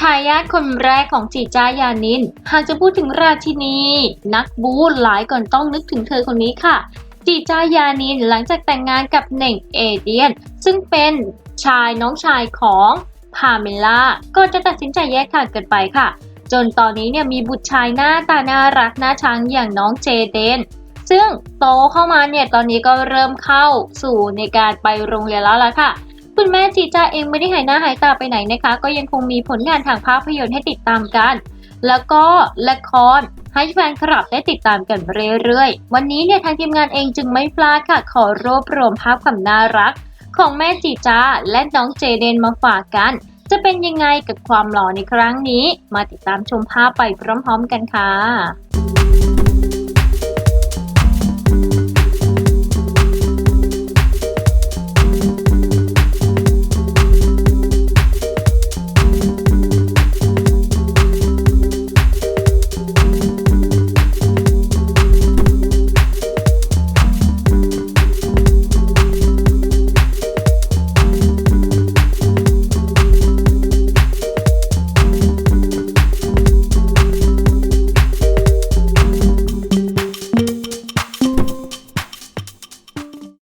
ทายาทคนแรกของจีจ้ายานิน หากจะพูดถึงราชินี นักบูหลายก่อนต้องนึกถึงเธอคนนี้ค่ะ จีจ้ายานินหลังจากแต่งงานกับเหน่งเอเดียน ซึ่งเป็นชายน้องชายของพาเมล่าก็จะตัดสินใจแยกทางกันไปค่ะ จนตอนนี้เนี่ยมีบุตรชายหน้าตาน่ารักน่าชังอย่างน้องเจเดน ซึ่งโตเข้ามาเนี่ยตอนนี้ก็เริ่มเข้าสู่ในการไปโรงเรียนแล้วล่ะค่ะ คุณแม่จีจ้าเองไม่ได้หายหน้าหายตาไปไหนนะคะ ก็ยังคงมีผลงานทางภาพยนตร์ให้ติดตามกัน แล้วก็ละครให้แฟนคลับได้ติดตามกันเรื่อยๆ วันนี้เนี่ยทางทีมงานเองจึงไม่พลาดค่ะ ขอรวบรวมภาพความน่ารัก ของแม่จีจ้าและน้องเจเดนมาฝากกัน จะเป็นยังไงกับความหล่อในครั้งนี้ มาติดตามชมภาพไปพร้อมๆกันค่ะ